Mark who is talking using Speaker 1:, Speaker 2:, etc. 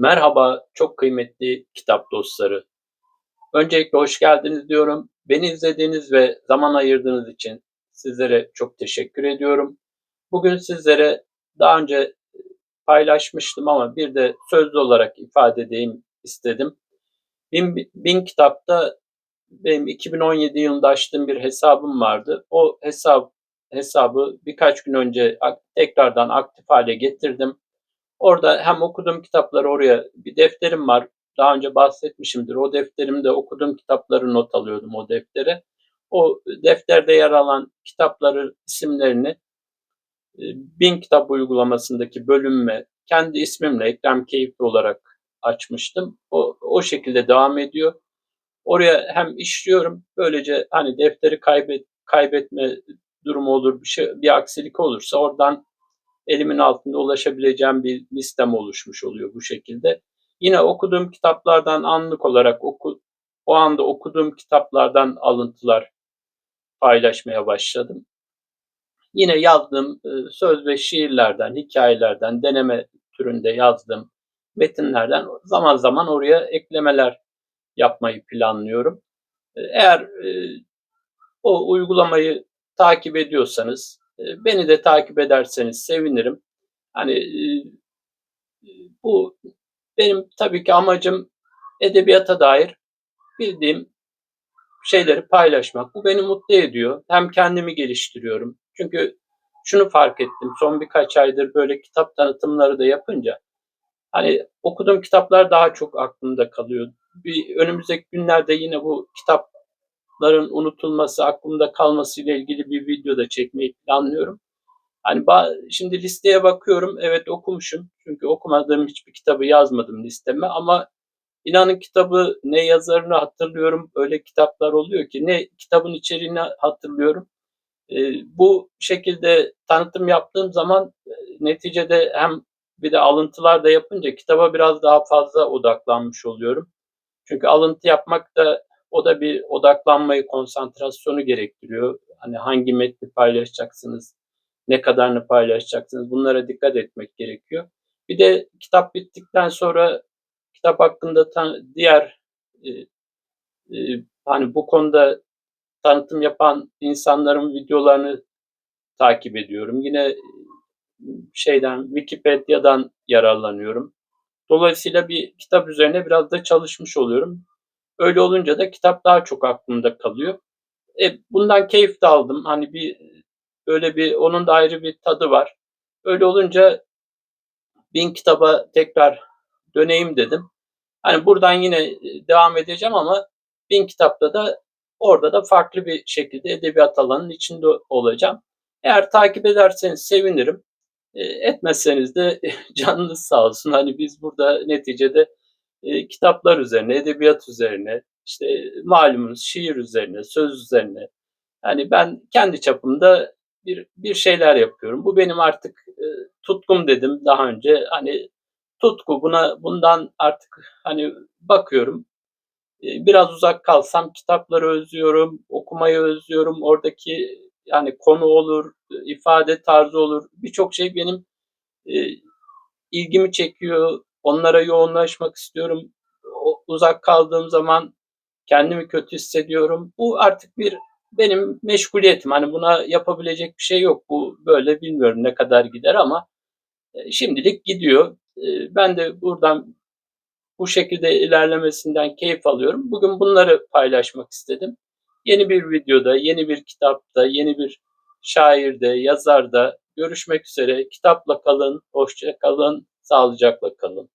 Speaker 1: Merhaba, çok kıymetli kitap dostları. Öncelikle hoş geldiniz diyorum. Beni izlediğiniz ve zaman ayırdığınız için sizlere çok teşekkür ediyorum. Bugün sizlere daha önce paylaşmıştım ama bir de sözlü olarak ifade edeyim istedim. Bin, bin kitapta benim 2017 yılında açtığım bir hesabım vardı. O hesap hesabı birkaç gün önce tekrardan aktif hale getirdim Orada hem okuduğum kitapları oraya bir defterim var. Daha önce bahsetmişimdir. O defterimde okuduğum kitapları not alıyordum o deftere. O defterde yer alan kitapların isimlerini e, Bin Kitap uygulamasındaki bölümme kendi ismimle Ekrem Keyifli olarak açmıştım. O, o şekilde devam ediyor. Oraya hem işliyorum. Böylece hani defteri kaybet, kaybetme durumu olur, bir şey bir aksilik olursa oradan elimin altında ulaşabileceğim bir listem oluşmuş oluyor bu şekilde. Yine okuduğum kitaplardan anlık olarak oku, o anda okuduğum kitaplardan alıntılar paylaşmaya başladım. Yine yazdığım e, söz ve şiirlerden, hikayelerden, deneme türünde yazdığım metinlerden zaman zaman oraya eklemeler yapmayı planlıyorum. E, eğer e, o uygulamayı takip ediyorsanız beni de takip ederseniz sevinirim. Hani e, bu benim tabii ki amacım edebiyata dair bildiğim şeyleri paylaşmak. Bu beni mutlu ediyor. Hem kendimi geliştiriyorum. Çünkü şunu fark ettim son birkaç aydır böyle kitap tanıtımları da yapınca hani okuduğum kitaplar daha çok aklımda kalıyor. Bir önümüzdeki günlerde yine bu kitap kitapların unutulması, aklımda kalması ile ilgili bir video da çekmeyi planlıyorum. Hani şimdi listeye bakıyorum. Evet okumuşum. Çünkü okumadığım hiçbir kitabı yazmadım listeme ama inanın kitabı ne yazarını hatırlıyorum. Öyle kitaplar oluyor ki ne kitabın içeriğini hatırlıyorum. E, bu şekilde tanıtım yaptığım zaman e, neticede hem bir de alıntılar da yapınca kitaba biraz daha fazla odaklanmış oluyorum. Çünkü alıntı yapmak da o da bir odaklanmayı, konsantrasyonu gerektiriyor. Hani hangi metni paylaşacaksınız, ne kadarını paylaşacaksınız bunlara dikkat etmek gerekiyor. Bir de kitap bittikten sonra kitap hakkında tan- diğer e, e, hani bu konuda tanıtım yapan insanların videolarını takip ediyorum. Yine e, şeyden Wikipedia'dan yararlanıyorum. Dolayısıyla bir kitap üzerine biraz da çalışmış oluyorum. Öyle olunca da kitap daha çok aklımda kalıyor. E, bundan keyif de aldım. Hani bir böyle bir onun da ayrı bir tadı var. Öyle olunca bin kitaba tekrar döneyim dedim. Hani buradan yine e, devam edeceğim ama bin kitapta da orada da farklı bir şekilde edebiyat alanının içinde olacağım. Eğer takip ederseniz sevinirim. E, etmezseniz de canınız sağ olsun. Hani biz burada neticede e, kitaplar üzerine, edebiyat üzerine, işte malumunuz şiir üzerine, söz üzerine. Yani ben kendi çapımda bir bir şeyler yapıyorum. Bu benim artık e, tutkum dedim daha önce. Hani tutku buna bundan artık hani bakıyorum. E, biraz uzak kalsam kitapları özlüyorum, okumayı özlüyorum. Oradaki yani konu olur, ifade tarzı olur. Birçok şey benim e, ilgimi çekiyor. Onlara yoğunlaşmak istiyorum. Uzak kaldığım zaman kendimi kötü hissediyorum. Bu artık bir benim meşguliyetim. Hani buna yapabilecek bir şey yok. Bu böyle bilmiyorum ne kadar gider ama e, şimdilik gidiyor. E, ben de buradan bu şekilde ilerlemesinden keyif alıyorum. Bugün bunları paylaşmak istedim. Yeni bir videoda, yeni bir kitapta, yeni bir şairde, yazarda görüşmek üzere. Kitapla kalın, hoşça kalın, sağlıcakla kalın.